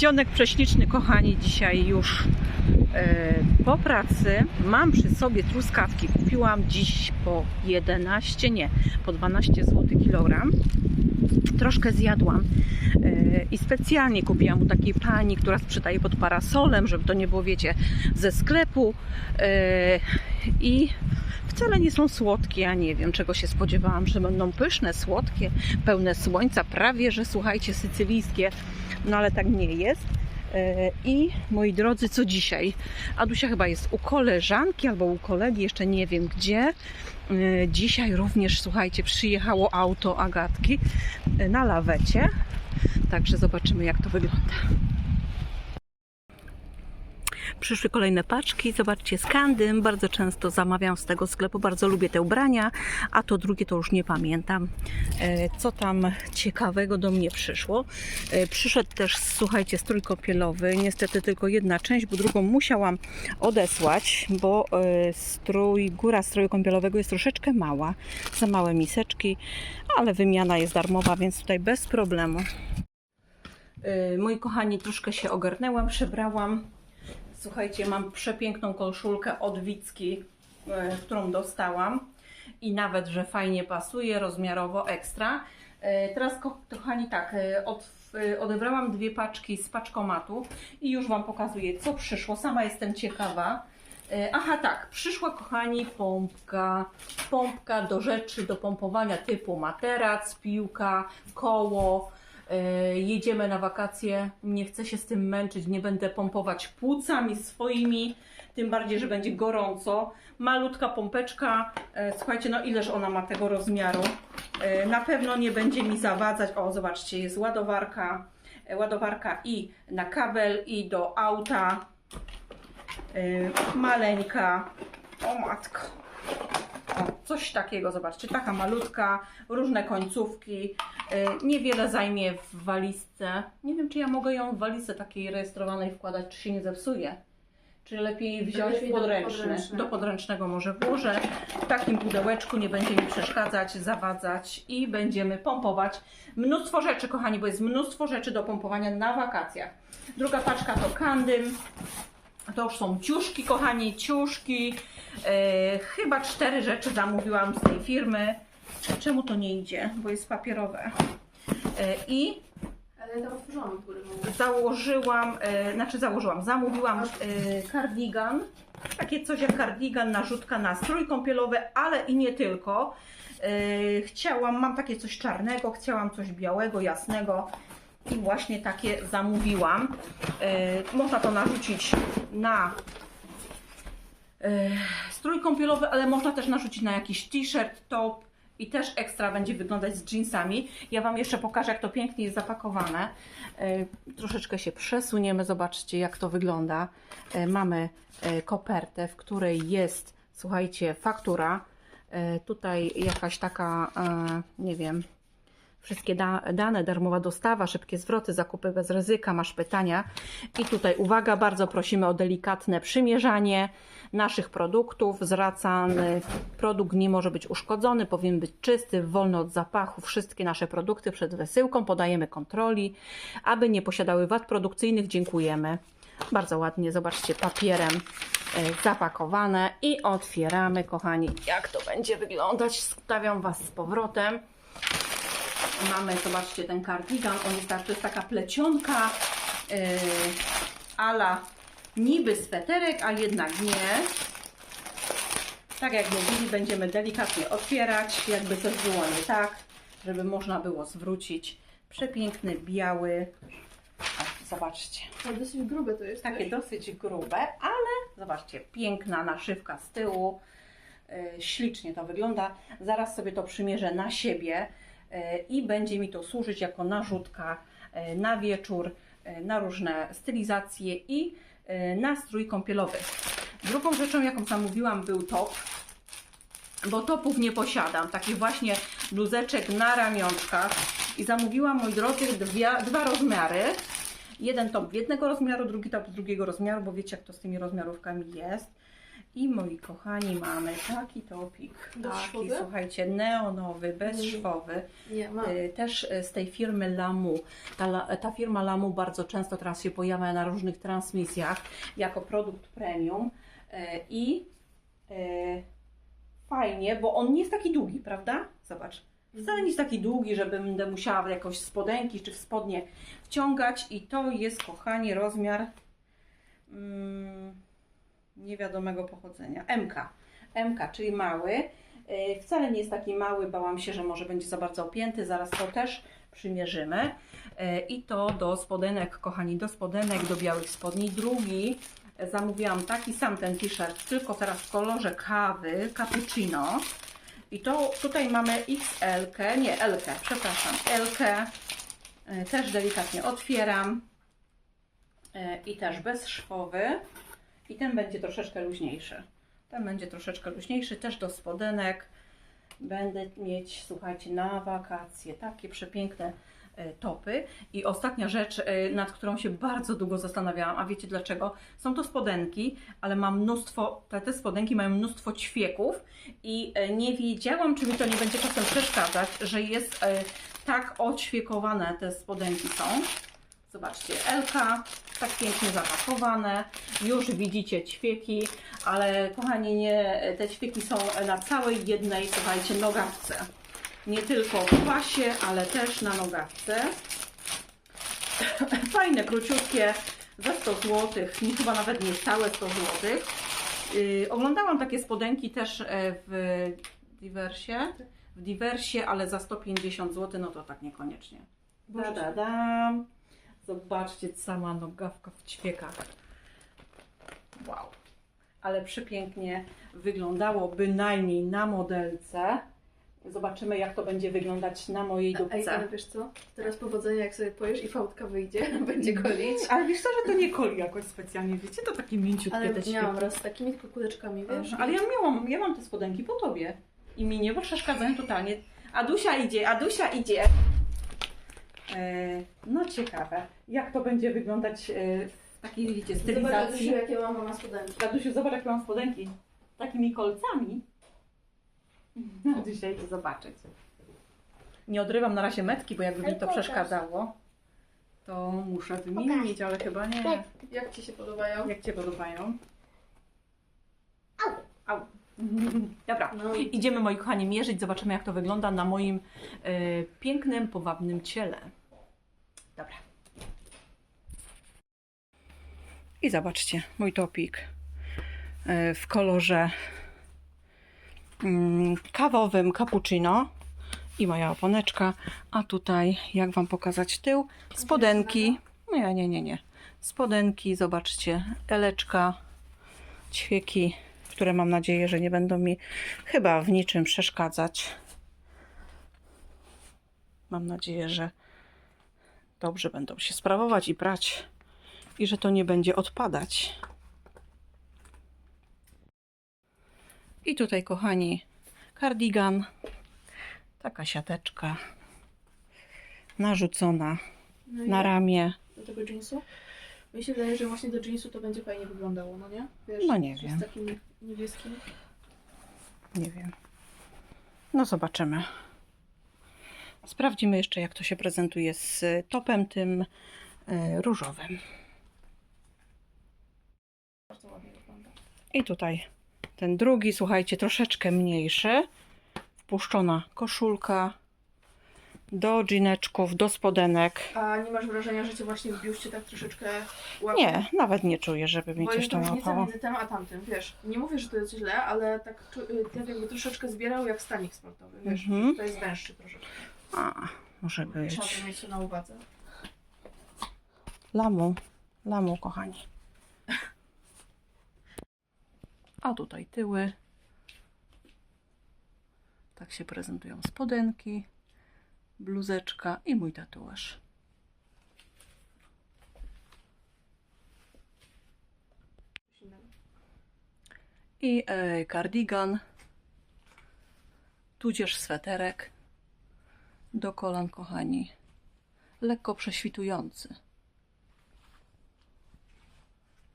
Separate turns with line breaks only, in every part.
Dzionek prześliczny, kochani, dzisiaj już po pracy. Mam przy sobie truskawki. Kupiłam dziś po 11, nie, po 12 zł kilogram. Troszkę zjadłam e, i specjalnie kupiłam u takiej pani, która sprzedaje pod parasolem, żeby to nie było, wiecie, ze sklepu. E, I wcale nie są słodkie. Ja nie wiem, czego się spodziewałam, że będą pyszne, słodkie, pełne słońca, prawie że słuchajcie, sycylijskie. No ale tak nie jest. E, I moi drodzy, co dzisiaj? Adusia chyba jest u koleżanki albo u kolegi, jeszcze nie wiem gdzie. E, Dzisiaj również, słuchajcie, przyjechało auto Agatki e, na lawecie. Także zobaczymy, jak to wygląda. Przyszły kolejne paczki. Zobaczcie, z Kandym. Bardzo często zamawiam z tego sklepu. Bardzo lubię te ubrania. A to drugie to już nie pamiętam. E, Co tam ciekawego do mnie przyszło? E, Przyszedł też, słuchajcie, strój kąpielowy. Niestety tylko jedna część, bo drugą musiałam odesłać, bo e, strój, góra stroju kąpielowego jest troszeczkę mała. Za małe miseczki, ale wymiana jest darmowa, więc tutaj bez problemu. Moi kochani, troszkę się ogarnęłam, przebrałam. Słuchajcie, mam przepiękną koszulkę od Wicki, e, którą dostałam i nawet, że fajnie pasuje, rozmiarowo ekstra. E, Teraz, ko- kochani, tak, e, od, odebrałam dwie paczki z paczkomatu i już Wam pokazuję, co przyszło. Sama jestem ciekawa. Aha, tak, przyszła, kochani, pompka. Pompka do rzeczy do pompowania typu materac, piłka, koło. E, Jedziemy na wakacje, nie chcę się z tym męczyć, nie będę pompować płucami swoimi, tym bardziej, że będzie gorąco. Malutka pompeczka, e, słuchajcie, no ileż ona ma tego rozmiaru. E, Na pewno nie będzie mi zawadzać. O, zobaczcie, jest ładowarka, ładowarka i na kabel, i do auta. Maleńka. O matko. O, coś takiego, zobaczcie, taka malutka, różne końcówki. Y, Niewiele zajmie w walizce. Nie wiem, czy ja mogę ją w walizce takiej rejestrowanej wkładać, czy się nie zepsuje. Czy lepiej wziąć
Lepiej do
podręczny?
podręcznego.
Do podręcznego może włożę. W takim pudełeczku nie będzie mi przeszkadzać, zawadzać i będziemy pompować. Mnóstwo rzeczy, kochani, bo jest mnóstwo rzeczy do pompowania na wakacjach. Druga paczka to kandym. To już są ciuszki, kochani, ciuszki. E, chyba cztery rzeczy zamówiłam z tej firmy. Czemu to nie idzie? Bo jest papierowe. E, I
Ale
założyłam, e, znaczy założyłam, zamówiłam e, kardigan. Takie coś jak kardigan, narzutka na strój kąpielowy, ale i nie tylko. E, chciałam, mam takie coś czarnego, chciałam coś białego, jasnego i właśnie takie zamówiłam. E, można to narzucić na e, strój kąpielowy, ale można też narzucić na jakiś t-shirt, top i też ekstra będzie wyglądać z jeansami. Ja Wam jeszcze pokażę, jak to pięknie jest zapakowane. E, Troszeczkę się przesuniemy, zobaczcie jak to wygląda. Mamy kopertę, w której jest, słuchajcie, faktura. Tutaj jakaś taka, nie wiem, wszystkie da dane, darmowa dostawa, szybkie zwroty, zakupy bez ryzyka, masz pytania. I tutaj uwaga, bardzo prosimy o delikatne przymierzanie naszych produktów. Zwracany produkt nie może być uszkodzony, powinien być czysty, wolny od zapachu. Wszystkie nasze produkty przed wysyłką podajemy kontroli. Aby nie posiadały wad produkcyjnych, dziękujemy. Bardzo ładnie, zobaczcie, papierem e, zapakowane i otwieramy, kochani, jak to będzie wyglądać. Stawiam Was z powrotem. Mamy, zobaczcie, ten kardigan. On jest tak, to jest taka plecionka yy, ala niby sweterek, a jednak nie. Tak jak mówili, będziemy delikatnie otwierać, jakby coś było nie tak, żeby można było zwrócić. Przepiękny, biały. O, zobaczcie.
To dosyć grube to jest.
Takie dosyć grube, ale zobaczcie, piękna naszywka z tyłu. Yy, Ślicznie to wygląda. Zaraz sobie to przymierzę na siebie i będzie mi to służyć jako narzutka yy, na wieczór, yy, na różne stylizacje i yy, na strój kąpielowy. Drugą rzeczą, jaką zamówiłam, był top. Bo topów nie posiadam, takich właśnie bluzeczek na ramionczkach. I zamówiłam, moi drodzy, dwie, dwa rozmiary. Jeden top jednego rozmiaru, drugi top drugiego rozmiaru, bo wiecie jak to z tymi rozmiarówkami jest. I moi kochani, mamy taki topik. Taki, słuchajcie, neonowy, bezszwowy.
Nie.
Y, Też z tej firmy Lamu. Ta, ta firma Lamu bardzo często teraz się pojawia na różnych transmisjach jako produkt premium Y, i y, fajnie, bo on nie jest taki długi, prawda? Zobacz. Wcale nie jest taki długi, że będę musiała jakoś spodenki czy w spodnie wciągać i to jest, kochani, rozmiar mm, niewiadomego pochodzenia. MK. MK, czyli mały. Yy, Wcale nie jest taki mały, bałam się, że może będzie za bardzo opięty. Zaraz to też przymierzymy. Yy, I to do spodenek, kochani, do spodenek, do białych spodni. Drugi zamówiłam taki sam ten t-shirt, tylko teraz w kolorze kawy, cappuccino. I to tutaj mamy XL, nie L, przepraszam, L. Yy, Też delikatnie otwieram. I też bezszwowy. I ten będzie troszeczkę luźniejszy. Ten będzie troszeczkę luźniejszy, też do spodenek. Będę mieć, słuchajcie, na wakacje takie przepiękne e, topy. I ostatnia rzecz, e, nad którą się bardzo długo zastanawiałam, a wiecie dlaczego? Są to spodenki, ale mam mnóstwo, te, te spodenki mają mnóstwo ćwieków i e, nie wiedziałam, czy mi to nie będzie czasem przeszkadzać, że jest tak oćwiekowane te spodenki są. Zobaczcie, Elka, tak pięknie zapakowane. Już widzicie ćwieki, ale kochani, nie, te ćwieki są na całej jednej, słuchajcie, nogawce. Nie tylko w pasie, ale też na nogawce. Fajne, króciutkie, za 100 zł, nie chyba nawet nie całe 100 zł. Yy, oglądałam takie spodenki też e, w diversie, w diversie, ale za 150 zł, no to tak niekoniecznie. Da, da, dam. Zobaczcie, sama nogawka w ćwiekach. Wow. Ale przepięknie wyglądało bynajmniej na modelce. Zobaczymy, jak to będzie wyglądać na mojej
Ej, ale
dupce.
wiesz co? Teraz powodzenia, jak sobie pojesz i fałdka wyjdzie, będzie golić.
Ale wiesz co, że to nie koli jakoś specjalnie, wiecie? To takie mięciutkie
Ale
te
miałam raz z takimi tylko kuleczkami, wiesz?
Ale ja miałam, ja mam te spodenki po tobie. I mi nie przeszkadzają totalnie. Adusia idzie, Adusia idzie. E, no ciekawe, jak to będzie wyglądać e, w takiej, wiecie,
Zobacz,
stylizacji.
Adusiu, jakie mama ma spodenki.
Adusiu, zobacz jak mam spodenki. Takimi kolcami. Adusia idzie zobaczyć. Nie odrywam na razie metki, bo jakby mi to przeszkadzało, to muszę wymienić, ale chyba nie.
Jak Ci się podobają?
Jak Cię podobają? Au! Au! Dobra,
No
idziemy moi kochani mierzyć, zobaczymy jak to wygląda na moim e, pięknym, powabnym ciele. Dobra. I zobaczcie, mój topik e, w kolorze mm, kawowym cappuccino i moja oponeczka, a tutaj jak Wam pokazać tył, spodenki, nie, nie, nie, nie, spodenki, zobaczcie, eleczka, ćwieki, które mam nadzieję, że nie będą mi chyba w niczym przeszkadzać. Mam nadzieję, że dobrze będą się sprawować i prać i że to nie będzie odpadać. I tutaj, kochani, kardigan, taka siateczka narzucona
no
na ramię.
do tego jeansu? Mi się wydaje, że właśnie do jeansu to będzie fajnie wyglądało, no nie? Wiesz,
No nie wiem.
Z takim niebieskim.
Nie wiem. No zobaczymy. Sprawdzimy jeszcze, jak to się prezentuje z topem tym e, różowym.
Bardzo ładnie wygląda.
I tutaj ten drugi, słuchajcie, troszeczkę mniejszy. Wpuszczona koszulka do dżineczków, do spodenek.
A nie masz wrażenia, że Cię właśnie w biuście tak troszeczkę łapie?
Nie, nawet nie czuję, żeby mi
Bo
coś tam
różnica
łapało.
między tym a tamtym, wiesz. Nie mówię, że to jest źle, ale tak, y, tak jakby troszeczkę zbierał jak stanik sportowy, wiesz.
Mhm.
To jest węższy troszeczkę.
A, może być.
Trzeba to mieć na uwadze.
Lamu, lamu, kochani. A tutaj tyły. Tak się prezentują spodenki, bluzeczka i mój tatuaż. I e, kardigan, tudzież sweterek do kolan, kochani. Lekko prześwitujący.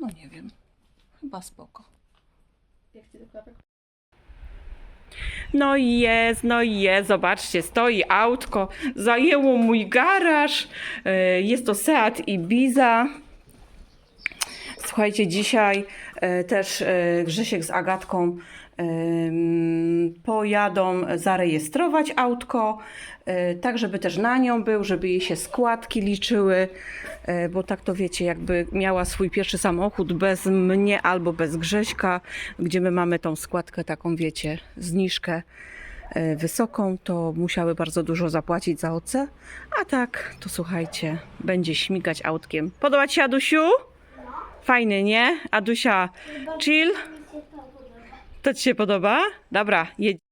No nie wiem, chyba spoko.
Ten klapek?
No i jest, no i jest, zobaczcie, stoi autko, zajęło mój garaż, E, jest to Seat Ibiza. Słuchajcie, dzisiaj też e, Grzesiek z Agatką em, pojadą zarejestrować autko, e, tak żeby też na nią był, żeby jej się składki liczyły, e, bo tak to wiecie, jakby miała swój pierwszy samochód bez mnie albo bez Grześka, gdzie my mamy tą składkę taką, wiecie, zniżkę e, wysoką, to musiały bardzo dużo zapłacić za OC, a tak, to słuchajcie, będzie śmigać autkiem. Podoba Ci się, Adusiu? Fajny, nie? Adusia, chill? To Ci się podoba? Dobra, jedź.